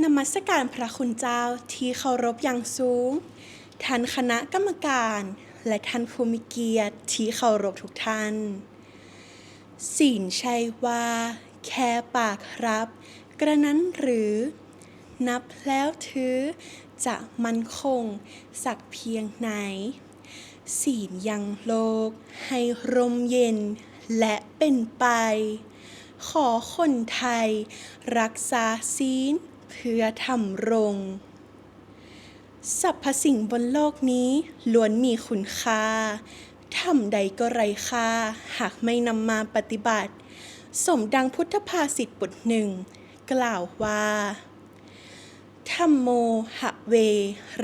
นมัสการพระคุณเจ้าที่เคารพอย่างสูง ท่านคณะกรรมการ และท่านผู้มีเกียรติที่เคารพทุกท่านศีลใช่ว่า แค่ปากครับ กระนั้นหรือ นับแล้วถือ จะมั่นคงสักเพียงไหน ศีลยังโลก ให้ร่มเย็นและเป็นไป ขอคนไทย รักษาศีล เพื่อทำรง สรรพสิ่งบนโลกนี้ล้วนมีคุณค่าทำใดก็ไรค่า หากไม่นำมาปฏิบัติ สมดังพุทธภาษิตบทหนึ่ง กล่าวว่าธรรมโมหะเว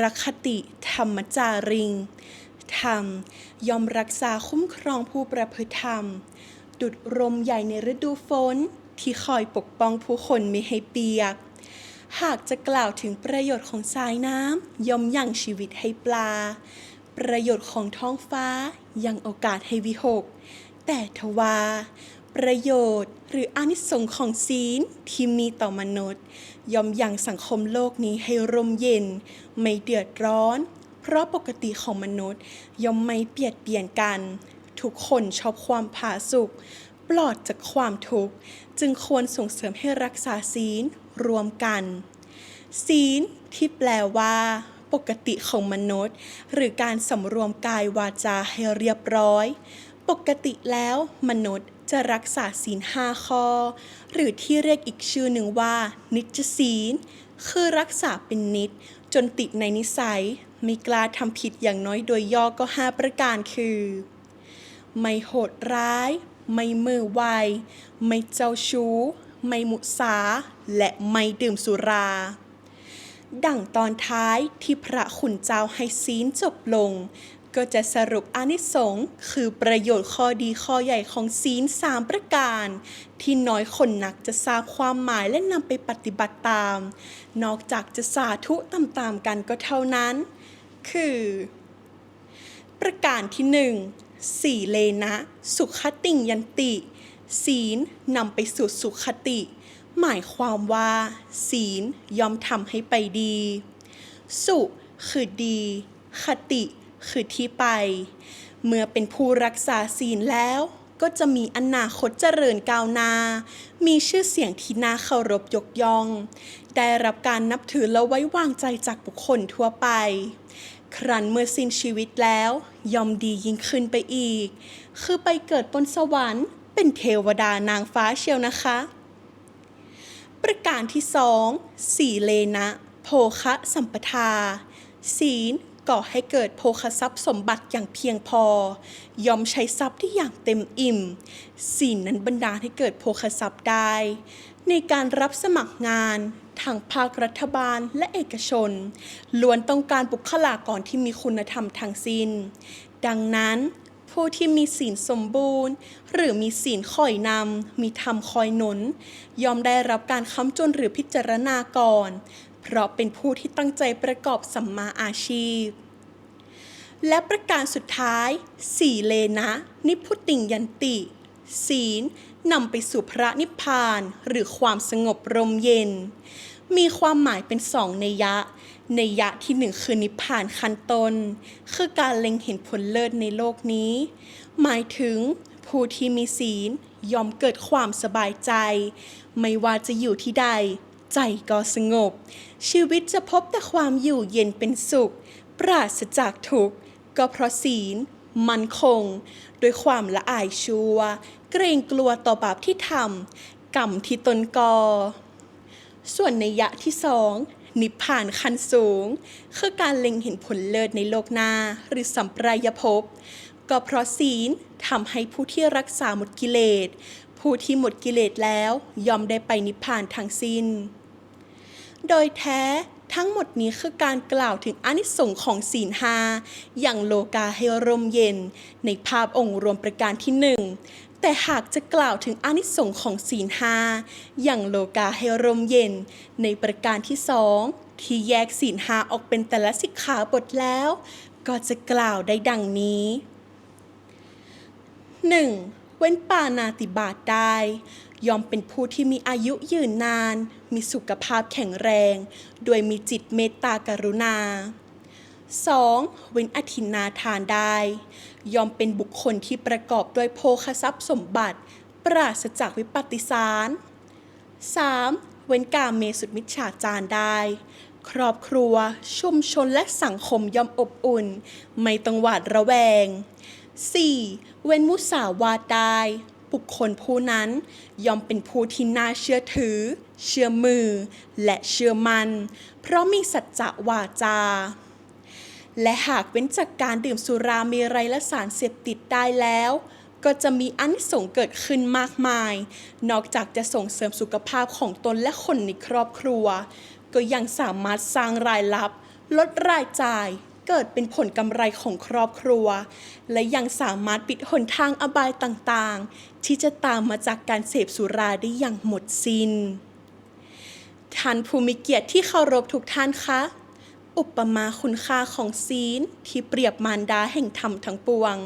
รคติธรรมจาริง ธรรมยอมรักษาคุ้มครองผู้ประพฤติธรรม ดุดลมใหญ่ในฤดูฝนที่คอยปกป้องผู้คนไม่ให้เปียก หากจะกล่าวถึงประโยชน์ของสายน้ำย่อมยังชีวิตให้ปลา ประโยชน์ของท้องฟ้ายังโอกาสให้วิหก แต่ทว่า ประโยชน์หรืออานิสงส์ของศีลที่มีต่อมนุษย์ ย่อมยังสังคมโลกนี้ให้ร่มเย็น ไม่เดือดร้อน เพราะปกติของมนุษย์ ย่อมไม่เปียดเบียนกัน ทุกคนชอบความผาสุกปลอดจากความทุกข์ จึงควรส่งเสริมให้รักษาศีล รวมกัน ศีลที่แปลว่า ปกติของมนุษย์ หรือการสำรวมกายวาจาให้เรียบร้อย ปกติแล้วมนุษย์จะรักษาศีลห้าข้อ หรือที่เรียกอีกชื่อหนึ่งว่า นิจศีล คือรักษาเป็นนิจจนติดในนิสัยไม่กล้าทำผิดอย่างน้อยโดยย่อก็ห้าประการคือ ไม่โหดร้าย ไม่มือไว ไม่เจ้าชู้ ไม่มุสา และไม่ดื่มสุรา ดั่งตอนท้ายที่พระขุนเจ้าให้ศีลจบลง ก็จะสรุปอานิสงส์คือประโยชน์ข้อดีข้อใหญ่ของศีลสามประการ ที่น้อยคนนักจะทราบความหมายและนำไปปฏิบัติตาม นอกจากจะสาธุตามๆกันก็เท่านั้น คือ ประการที่หนึ่งสีเลนะ สุขติงยันติ ศีลนำไปสู่สุขติ หมายความว่า ศีลย่อมทำให้ไปดี สุคือดี คติคือที่ไป เมื่อเป็นผู้รักษาศีลแล้วก็จะมีอนาคตเจริญก้าวหน้า มีชื่อเสียงที่น่าเคารพยกย่อง ได้รับการนับถือและไว้วางใจจากบุคคลทั่วไป ครั้นเมื่อสิ้นชีวิตแล้วยอมดียิ่งขึ้นไปอีก คือไปเกิดบนสวรรค์ เป็นเทวดานางฟ้าเชียวนะคะ ประการที่สองสีเลนะโภคะสัมปทา ศีลก่อให้เกิดโภคทรัพย์สมบัติอย่างเพียงพอ ยอมใช้ทรัพย์ที่อย่างเต็มอิ่ม ศีลนั้นบันดาให้เกิดโภคทรัพย์ได้ ในการรับสมัครงานทางภาครัฐบาลและเอกชนล้วนต้องการบุคลากรที่มีคุณธรรมทางสิ้น ดังนั้น ผู้ที่มีศีลสมบูรณ์ หรือมีศีลคอยนำ มีธรรมคอยหนุน ยอมได้รับการค้ำจุนหรือพิจารณาก่อน เพราะเป็นผู้ที่ตั้งใจประกอบสัมมาอาชีพ และประการสุดท้ายสีเลนะ นิพุติงยันติ ศีลนำไปสู่พระนิพพานหรือความสงบรมเย็น มีความหมายเป็นสองในยะ ในยะที่หนึ่งคือนิพพานขั้นต้นคือการเล็งเห็นผลเลิศในโลกนี้ หมายถึงผู้ที่มีศีลยอมเกิดความสบายใจ ไม่ว่าจะอยู่ที่ใด ใจก็สงบ ชีวิตจะพบแต่ความอยู่เย็นเป็นสุข ปราศจากทุกข์ ก็เพราะศีลมันคง โดวยความละอายชัว เกรงกลัวต่อบาปที่ทำกรรมที่ตนก่อ ส่วนในยะที่สองนิพพานขั้นสูง คือการเล็งเห็นผลเลิศในโลกหน้า หรือสัมปรายภพ ก็เพราะศีลทำให้ผู้ที่รักษาหมดกิเลส ผู้ที่หมดกิเลสแล้วยอมได้ไปนิพพานทั้งสิ้น โดยแท้ทั้งหมดนี้คือการกล่าวถึงอนิสงส์ของศีลหาอย่างโลกาให้ร่มเย็น ในภาพองค์รวมประการที่หนึ่ง แต่หากจะกล่าวถึงอนิสงส์ของศีลห้าอย่างโลกาให้ร่มเย็น ในประการที่สองที่แยกศีลห้าออกเป็นแต่ละสิกขาบทแล้ว ก็จะกล่าวได้ดังนี้ 1. เว้นปานาติบาตได้ ยอมเป็นผู้ที่มีอายุยืนนาน มีสุขภาพแข็งแรง โดยมีจิตเมตตากรุณา 2. เว้นอธินาทานได้ ยอมเป็นบุคคลที่ประกอบด้วยโภคทรัพย์สมบัติ ปราศจากวิปัติสาร 3. เว้นกาเมสุดมิจฉาจารได้ ครอบครัว ชุมชนและสังคมย่อมอบอุ่น ไม่ต้องหวาดระแวง 4. เว้นมุสาวาทได้ บุคคลผู้นั้นย่อมเป็นผู้ที่น่าเชื่อถือ เชื่อมือ และเชื่อมัน่น เพราะมีสัจจะวาจา และหากเว้นจากการดื่มสุรามรัยและสารเสพติดได้แล้ว ก็จะมีอันสงเกิดขึ้นมากมาย นอกจากจะส่งเสริมสุขภาพของตนและคนในครอบครัว ก็ยังสามารถสร้างรายรับ ลดรายจ่ายเกิดเป็นผลกำไรของครอบครัว และยังสามารถปิดหนทางอบายต่างๆ ที่จะตามมาจากการเสพสุราได้อย่างหมดสิน้น ท่านผู้มีเกียรติที่เคารพทุกท่านคะ อุปมาคุณค่าของศีลที่เปรียบมารดาแห่งธรรมทั้งปวง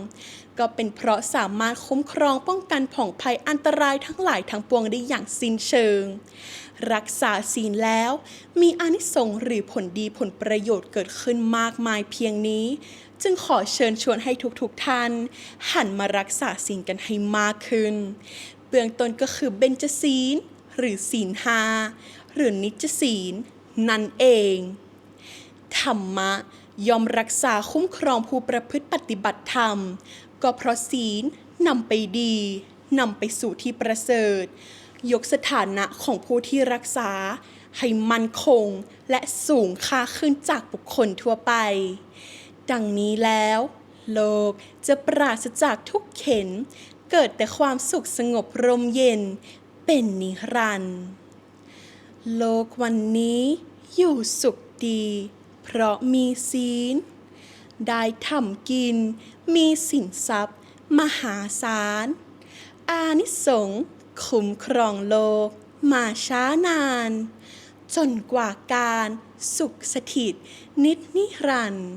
ก็เป็นเพราะสามารถคุ้มครองป้องกันผ่องภัยอันตรายทั้งหลายทั้งปวงได้อย่างสิ้นเชิง รักษาศีลแล้ว มีอานิสงส์หรือผลดีผลประโยชน์เกิดขึ้นมากมายเพียงนี้ จึงขอเชิญชวนให้ทุกๆทท่าน หันมารักษาศีลกันให้มากขึ้น เบื้องต้นก็คือเบญจศีลหรือศีลห้าหรือนิจศีลนั่นเอง ธรรมะยอมรักษาคุ้มครองผู้ประพฤติปฏิบัติธรรม ก็เพราะศีลนำไปดีนำไปสู่ที่ประเสริฐ ยกสถานะของผู้ที่รักษา ให้มั่นคงและสูงค่าขึ้นจากบุคคลทั่วไป ดังนี้แล้ว โลกจะปราศจากทุกข์เข็น เกิดแต่ความสุขสงบร่มเย็น เป็นนิรันดร์โลกวันนี้อยู่สุขดี เพราะมีศีล ได้ทำกิน มีสินทรัพย์ มหาศาล อานิสงส์คุ้มครองโลก มาช้านาน จนกว่าการสุขสถิตนิจนิรันดร์